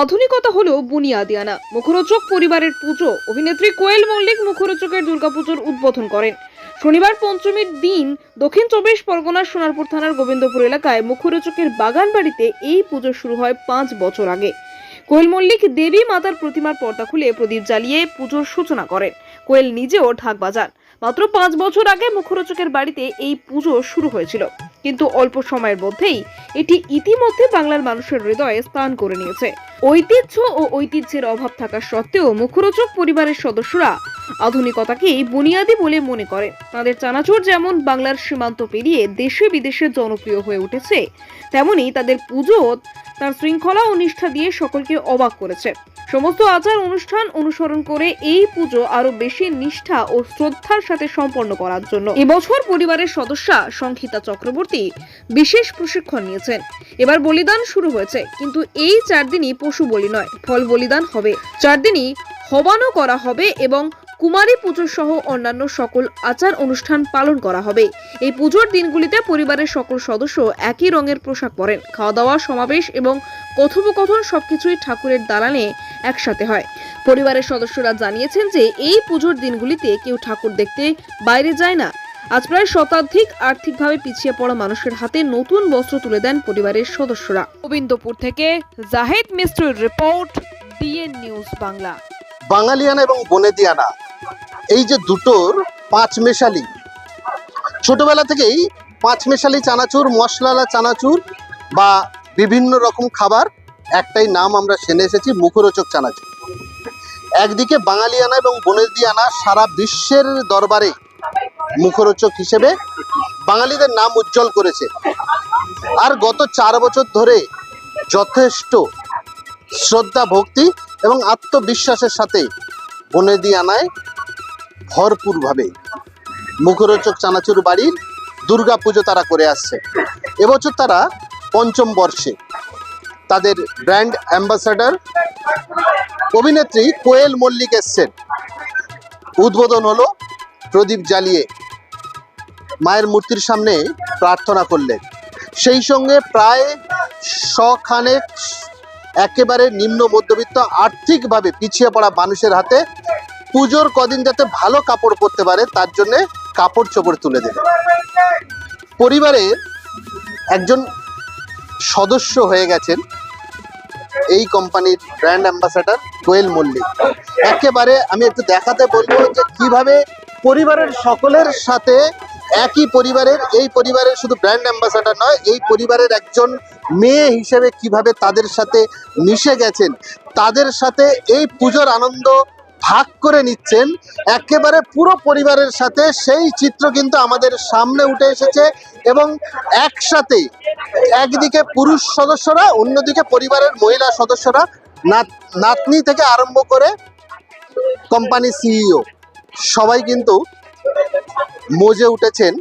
আধুনিকতা হলো বুনিয়াদিয়ানা মুখরোচক পরিবারের পুজো, অভিনেত্রী কোয়েল মল্লিক মুখরোচকের দুর্গাপুজোর উদ্বোধন করেন। শনিবার পঞ্চমীর দিন দক্ষিণ চব্বিশ পরগনার সোনারপুর থানার গোবিন্দপুর এলাকায় মুখরোচকের বাগান বাড়িতে এই পুজো শুরু হয় পাঁচ বছর আগে। কোয়েল মল্লিক দেবী মাতার প্রতিমার পর্দা খুলে প্রদীপ জ্বালিয়ে পুজোর সূচনা করেন। কোয়েল নিজেও ঢাক বাজান। মাত্র পাঁচ বছর আগে মুখরোচকের বাড়িতে এই পুজো শুরু হয়েছিল। কিন্তু অল্প সময়ের মধ্যেই এটি ইতিমধ্যে বাংলার মানুষের হৃদয়ে স্থান করে নিয়েছে। ঐতিহ্য ও ঐতিহ্যের অভাব থাকা সত্ত্বেও মুখরোচক পরিবারের সদস্যরা আধুনিকতাকেই বুনিয়াদি বলে মনে করে। তাদের চানাচুর যেমন বাংলার সীমান্ত পেরিয়ে দেশে বিদেশে জনপ্রিয় হয়ে উঠেছে, তেমনি তাদের পুজো তার শৃঙ্খলা ও নিষ্ঠা দিয়ে সকলকে অবাক করেছে। সমস্ত আচার অনুষ্ঠান অনুসরণ করে এই পুজো আরও বেশি নিষ্ঠা ও শ্রদ্ধার সাথে সম্পন্ন করার জন্য। এবছর পরিবারের সদস্যা সংহিতা চক্রবর্তী বিশেষ প্রশিক্ষণ নিয়েছেন। এবার বলিদান শুরু হয়েছে, কিন্তু এই চার দিনই পশু বলি নয়, ফল বলিদান হবে। চার দিনই হবানো করা হবে এবং কুমারী পুজো সহ অন্যান্য সকল আচার অনুষ্ঠান পালন করা হবে। এই পুজোর দিনগুলিতে পরিবারের সকল সদস্য একই রঙের পোশাক পরেন। খাওয়া দাওয়া সমাবেশ এবং কথোপকথন সবকিছুই ঠাকুরের দালানে একসাথে হয়। পরিবারের সদস্যরা জানিয়েছেন যে এই পুজোর দিনগুলিতে কেউ ঠাকুর দেখতে বাইরে যায় না। আজ প্রায় শতাধিক আর্থিকভাবে পিছিয়ে পড়া মানুষের হাতে নতুন বস্ত্র তুলে দেন পরিবারের সদস্যরা। গোবিন্দপুর থেকে জাহেদ মিস্ত্রির রিপোর্ট ডিএন নিউজ বাংলা। বাঙালিয়ানা এবং বনেদিয়ানা। এই যে দুটোর পাঁচ মেশালি, ছোটবেলা থেকেই পাঁচ মেশালি চানাচুর, মশলালা চানাচুর বা বিভিন্ন রকম খাবার, একটাই নাম আমরা সেনে এসেছি, মুখরোচক চানাচুর। একদিকে বাঙালিয়ানা এবং বনেদিয়ানা সারা বিশ্বের দরবারে মুখরোচক হিসেবে বাঙালিদের নাম উজ্জ্বল করেছে। আর গত চার বছর ধরে যথেষ্ট শ্রদ্ধা, ভক্তি এবং আত্মবিশ্বাসের সাথে বনেদি আনায় ভরপুরভাবে মুখরোচক চানাচুর বাড়ির দুর্গা পুজো তারা করে আসছে। এবছর তারা পঞ্চম বর্ষে তাদের ব্র্যান্ড অ্যাম্বাসাডার অভিনেত্রী কোয়েল মল্লিক এসছেন। উদ্বোধন হলো প্রদীপ জ্বালিয়ে। মায়ের মূর্তির সামনে প্রার্থনা করলেন। সেই সঙ্গে প্রায় শখানেক একেবারে নিম্ন মধ্যবিত্ত আর্থিকভাবে পিছিয়ে পড়া মানুষের হাতে পুজোর কদিন যাতে ভালো কাপড় পরতে পারে, তার জন্য কাপড় চোপড় তুলে দেবে। পরিবারে একজন সদস্য হয়ে গেছেন এই কোম্পানির ব্র্যান্ড অ্যাম্বাসাডার কোয়েল মল্লিক। একেবারে আমি একটু দেখাতে বলব যে কীভাবে পরিবারের সকলের সাথে একই পরিবারের, এই পরিবারের শুধু ব্র্যান্ড অ্যাম্বাসাডার নয়, এই পরিবারের একজন মেয়ে হিসেবে কীভাবে তাদের সাথে মিশে গেছেন, তাদের সাথে এই পুজোর আনন্দ ভাগ করে নিচ্ছেন। একেবারে পুরো পরিবারের সাথে সেই চিত্র কিন্তু আমাদের সামনে উঠে এসেছে এবং একসাথে একদিকে পুরুষ সদস্যরা, অন্যদিকে পরিবারের মহিলা সদস্যরা, নাত- নাতনি থেকে আরম্ভ করে কোম্পানি সিইও সবাই কিন্তু মজে উঠেছেন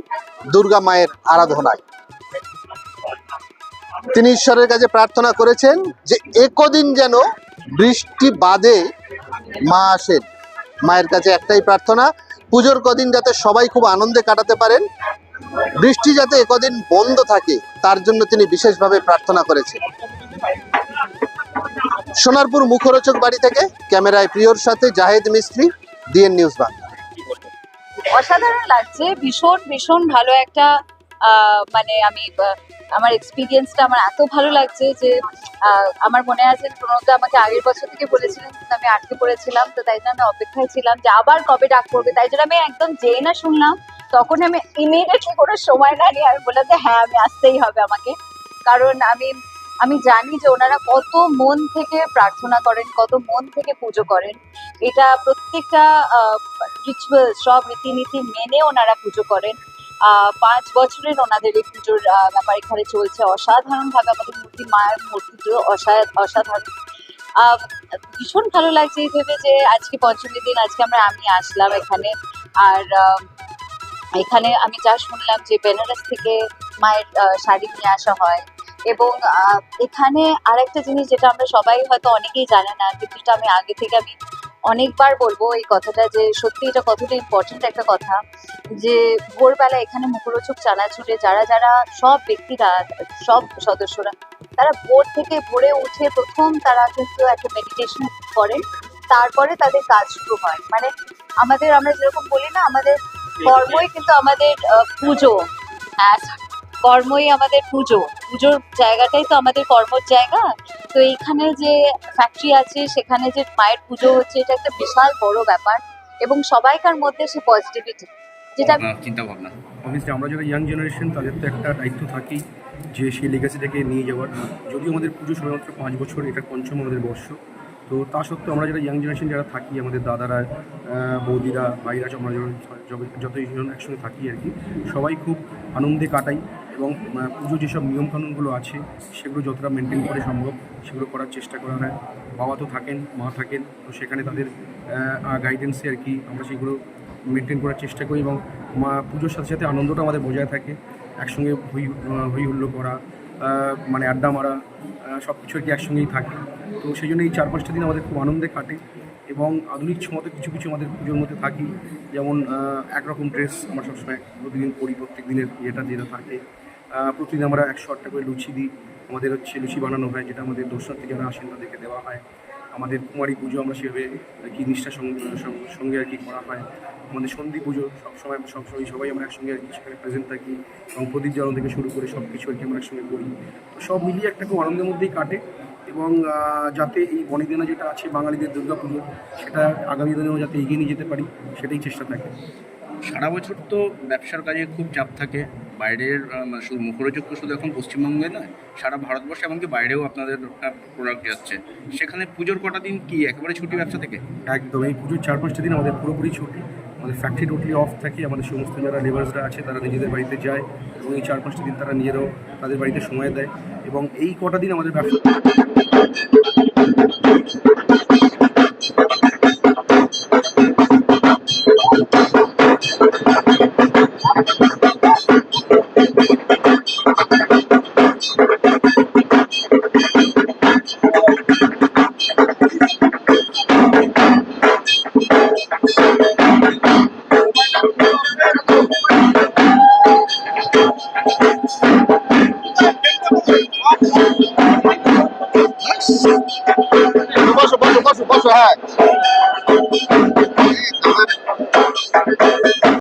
দুর্গা মায়ের আরাধনায়। তিনি ঈশ্বরের কাছে প্রার্থনা করেছেন যে একদিন যেন বৃষ্টি বাদে মা আসেন। মায়ের কাছে একটাই প্রার্থনা, পুজোর কদিন যাতে সবাই খুব আনন্দে কাটাতে পারেন, বৃষ্টি যাতে একদিন বন্ধ থাকে, তার জন্য তিনি বিশেষভাবে প্রার্থনা করেছেন। সোনারপুর মুখরোচক বাড়ি থেকে ক্যামেরায় প্রিয়র সাথে জাহেদ মিস্ত্রি, ডিএন নিউজ বাংলা। অসাধারণ লাগছে, ভীষণ ভীষণ ভালো একটা মানে আমি আমার এক্সপিরিয়েন্সটা আমার এত ভালো লাগছে যে আমার মনে আছে প্রণব আমাকে আগের বছর থেকে বলেছিলেন আমি আটকে পড়েছিলাম, তো তাই জন্য আমি অপেক্ষায় ছিলাম যে আবার কবে ডাক পড়বে। তাই জন্য আমি একদম যেই না শুনলাম, তখন আমি ইমিডিয়েটলি কোনো সময় না নিয়ে আমি বললাম যে হ্যাঁ আমি আসতেই হবে আমাকে। কারণ আমি আমি জানি যে ওনারা কত মন থেকে প্রার্থনা করেন, কত মন থেকে পুজো করেন। এটা প্রত্যেকটা রিচুয়াল সব রীতিনীতি মেনে ওনারা পুজো করেন। পাঁচ বছরের ওনাদের এই পুজোর ব্যাপার এখানে চলছে। অসাধারণ ভাবে আমাদের মূর্তি মায়ের মূর্তিটিও অসা- অসাধারণ। ভীষণ ভালো লাগছে এই ভেবে যে আজকে পঞ্চমী দিন, আজকে আমরা, আমি আসলাম এখানে। আর এখানে আমি যা শুনলাম যে বেনারস থেকে মায়ের শাড়ি নিয়ে আসা হয়। এবং এখানে আরেকটা জিনিস যেটা আমরা সবাই হয়তো অনেকেই জানে না, কিন্তু আমি আগে থেকে আমি অনেকবার বলব এই কথাটা যে সত্যি এটা কতটা ইম্পর্টেন্ট একটা কথা যে ভোরবেলা এখানে মুখরোচক চানাচুরে যারা যারা সব ব্যক্তিরা, সব সদস্যরা, তারা ভোর থেকে ভোরে উঠে প্রথম তারা কিন্তু একটা মেডিটেশন করেন, তারপরে তাদের কাজ শুরু হয়। মানে আমাদের আমরা যেরকম বলি না, আমাদের কর্মই কিন্তু আমাদের পুজো। হ্যাঁ কর্মই আমাদের পুজো। পুজোর জায়গাটাই তো আমাদের কর্মর জায়গা। তো এইখানে যে ফ্যাক্টরি আছে সেখানে যে মায়ের পুজো হচ্ছে এটা একটা বিশাল বড় ব্যাপার এবং সবাইকার মধ্যে সে পজিটিভিটি যেটা চিন্তা ভাবনা অবভিয়াসলি আমরা যারা ইয়াং জেনারেশন তাদের তো একটা দায়িত্ব থাকেই যে সেই লেগাসিটাকে নিয়ে যাওয়ার। যদিও আমাদের পুজো সবেমাত্র পাঁচ বছর এটা পঞ্চম আমাদের বর্ষ। তো তা সত্ত্বেও আমরা যারা ইয়াং জেনারেশন যারা থাকি আমাদের দাদারা বৌদিরা ভাইরা আমরা যখন যবে- যতই জন একসঙ্গে থাকি আর কি সবাই খুব আনন্দে কাটাই। এবং পুজো যেসব নিয়মকানুনগুলো আছে, সেগুলো যতটা মেনটেন করে সম্ভব, সেগুলো করার চেষ্টা করা হয়। বাবা তো থাকেন, মা থাকেন, তো সেখানে তাদের গাইডেন্সে আর কি আমরা সেগুলো মেনটেন করার চেষ্টা করি এবং মা পুজোর সাথে সাথে আনন্দটা আমাদের বজায় থাকে। একসঙ্গে হই হই হুল্লো করা মানে আড্ডা মারা সব কিছু আর কি একসঙ্গেই থাকে। তো সেই জন্য এই চার পাঁচটা দিন আমাদের খুব আনন্দে কাটে এবং আধুনিক ছোঁয়াতে কিছু কিছু আমাদের পুজোর মধ্যে থাকি। যেমন একরকম ড্রেস আমরা সবসময় প্রতিদিন পরি, প্রত্যেক দিনের ইয়েটা যেটা থাকে। প্রতিদিন আমরা একশো আটটা করে লুচি দিই। আমাদের হচ্ছে লুচি বানানো হয়, যেটা আমাদের দর্শনার্থী যারা আসেন তাদেরকে দেওয়া হয়। আমাদের কুমারী পুজো আমরা সেভাবে কি সঙ্গে- সঙ্গে আর কি করা হয়। আমাদের সন্ধি পুজো সবসময় সবসময় সবাই আমরা একসঙ্গে আর কি সেখানে প্রেজেন্ট থাকি এবং প্রদীপ জ্বালানো থেকে শুরু করে সব কিছু আর কি আমরা একসঙ্গে করি। তো সব মিলিয়ে একটা খুব আনন্দের মধ্যেই কাটে এবং যাতে এই বনিদিনা যেটা আছে বাঙালিদের দুর্গা পুজো সেটা আগামী দিনেও যাতে এগিয়ে নিয়ে যেতে পারি, সেটাই চেষ্টা থাকে। সারা বছর তো ব্যবসার কাজে খুব চাপ থাকে। বাইরের মানে শুধু মুখরোচক শুধু এখন পশ্চিমবঙ্গে নয়, সারা ভারতবর্ষে এমনকি বাইরেও আপনাদের প্রোডাক্ট যাচ্ছে। সেখানে পুজোর কটা দিন কি? একেবারে ছুটি ব্যবসা থেকে? একদম, এই পুজোর চার পাঁচটা দিন আমাদের পুরোপুরি ছুটি। আমাদের ফ্যাক্টরি টোটালি অফ থাকে, আমাদের সমস্ত যারা লেবার্সরা আছে, তারা নিজেদের বাড়িতে যায় এবং এই চার পাঁচটা দিন তারা নিজেরাও তাদের বাড়িতে সময় দেয়। এবং এই কটা দিন আমাদের ব্যবসা Baixa, baixa, baixa, baixa, baixa,